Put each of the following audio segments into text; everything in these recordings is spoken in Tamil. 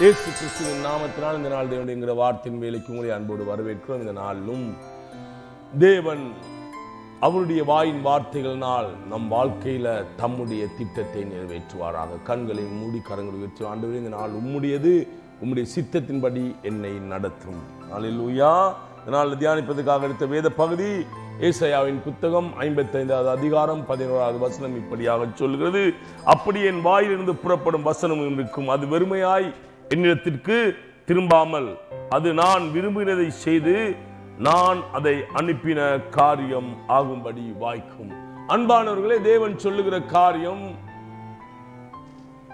இயேசு கிறிஸ்துவின் நாமத்தினால் இந்த நாள் தேவனுடைய வார்த்தையின் வேலைக்கு உங்களை அன்போடு வரவேற்கிறோம். இந்த நாளிலும் தேவன் அவருடைய வாயின் வார்த்தைகளினால் நம் வாழ்க்கையில தம்முடைய திட்டத்தை நிறைவேற்றுவாராக. கண்களை மூடி கரங்களை உயர்த்தி ஆண்டு இந்த நாள் உம்முடையது உம்முடைய சித்தத்தின்படி என்னை நடத்தும். நாளில் இந்த இதனால் தியானிப்பதற்காக எடுத்த வேத பகுதி ஏசையாவின் புத்தகம் ஐம்பத்தைந்தாவது அதிகாரம் பதினோராவது வசனம் இப்படியாக சொல்கிறது. அப்படி என் வாயிலிருந்து புறப்படும் வசனம் இருக்கும். அது வெறுமையாய் என்னிடத்திற்கு திரும்பாமல் அது நான் விரும்பினதை செய்து நான் அதை அனுப்பின காரியம் ஆகும்படி வாய்க்கும். அன்பானவர்களே தேவன் சொல்லுகிற காரியம்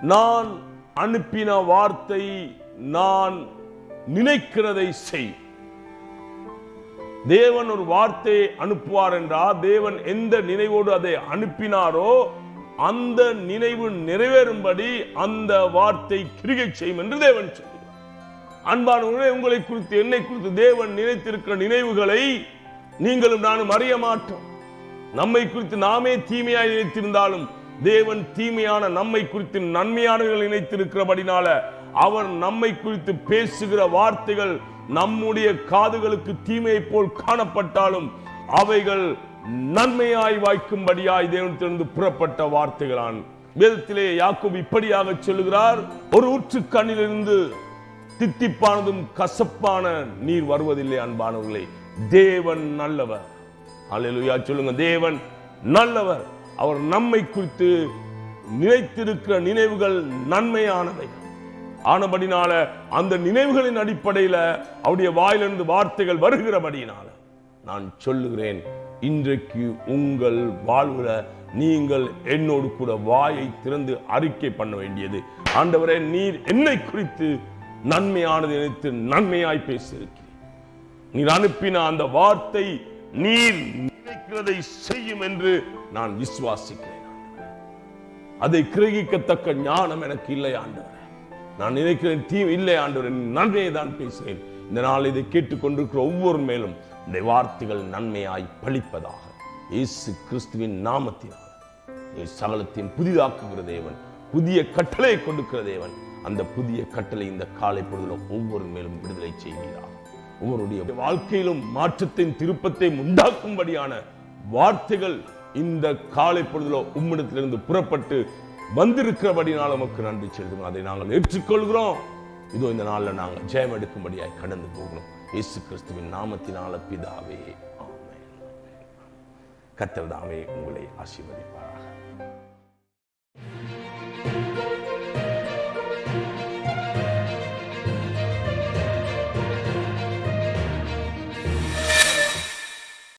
நான் அனுப்பின வார்த்தை நான் நினைக்கிறதை செய். தேவன் ஒரு வார்த்தையை அனுப்புவார் என்றால் தேவன் எந்த நினைவோடு அதை அனுப்பினாரோ அந்த நினைவு நிறைவேறும்படி அந்த வார்த்தை கிரிகை செய்யும் என்று தேவன் சொல்கிறார். அன்பானவர்களே உங்களை குறித்து என்னை குறித்து தேவன் நினைத்திருக்கிற நினைவுகளை நீங்களும் நானும் அறிய மாட்டோம். நம்மை குறித்து நாமே தீமையாய் நினைத்திருந்தாலும் தேவன் தீமையான நம்மை குறித்து நன்மையானவர்கள் நினைத்திருக்கிறபடினால அவர் நம்மை குறித்து பேசுகிற வார்த்தைகள் நம்முடைய காதுகளுக்கு தீமையை போல் காணப்பட்டாலும் அவைகள் நன்மையாய் வாய்க்கும்படியாய் தேவனத்திலிருந்து புறப்பட்ட வார்த்தைகளான். வேதத்திலே யாக்கும் இப்படியாக சொல்லுகிறார் ஒரு ஊற்று கண்ணிலிருந்து தித்திப்பானதும் கசப்பான நீர் வருவதில்லை அன்பானவர்களே. தேவன் நல்லவர். அல்லேலூயா சொல்லுங்க தேவன் நல்லவர். அவர் நம்மை குறித்து நினைத்திருக்கிற நினைவுகள் நன்மையானவை. ஆனபடினால அந்த நினைவுகளின் அடிப்படையில அவருடைய வாயிலிருந்து வார்த்தைகள் வருகிறபடியினால நான் சொல்லுகிறேன். இன்றைக்கு உங்கள் வாழ்வுல நீங்கள் என்னோடு கூட வாயை திறந்து அறிக்கை பண்ண வேண்டியது. ஆண்டவரே நீர் என்னை குறித்து நன்மையானது நினைத்து நன்மையாய் பேசியிருக்கிறேன் நீர் அனுப்பின அந்த வார்த்தை நீர் நினைக்கிறதை செய்யும் என்று நான் விசுவாசிக்கிறேன். அதை கிரகிக்கத்தக்க ஞானம் எனக்கு இல்லை ஆண்டவரே. நான் நினைக்கிறேன் தீ இல்லை ஆண்டவரே நன்மையை தான் பேசுகிறேன். இந்த நாள் இதை கேட்டுக்கொண்டிருக்கிற ஒவ்வொரு மேலும் இந்த வார்த்தைகள் நன்மையாய் பழிப்பதாக. இயேசு கிறிஸ்துவின் நாமத்தினால். நீ சகலத்தையும் புதிதாக்குகிற தேவன் புதிய கட்டளை கொடுக்கிற தேவன் அந்த புதிய கட்டளை இந்த காலை பொழுதுல ஒவ்வொரு மேலும் விடுதலை செய்கிறார். ஒவ்வொருடைய வாழ்க்கையிலும் மாற்றத்தின் திருப்பத்தை உண்டாக்கும்படியான வார்த்தைகள் இந்த காலை பொழுதுல உம்மிடத்திலிருந்து புறப்பட்டு வந்திருக்கிறபடினால் நமக்கு நன்றி செலுத்தணும் அதை நாங்கள் ஏற்றுக்கொள்கிறோம். இதோ இந்த நாளில் நாங்கள் ஜெயம் எடுக்கும்படியாக கடந்து போகணும் இயேசு கிறிஸ்துவின் நாமத்தினால பிதாவே ஆமென். கத்தர் தாமே உங்களை ஆசீர்வதிப்பாராக.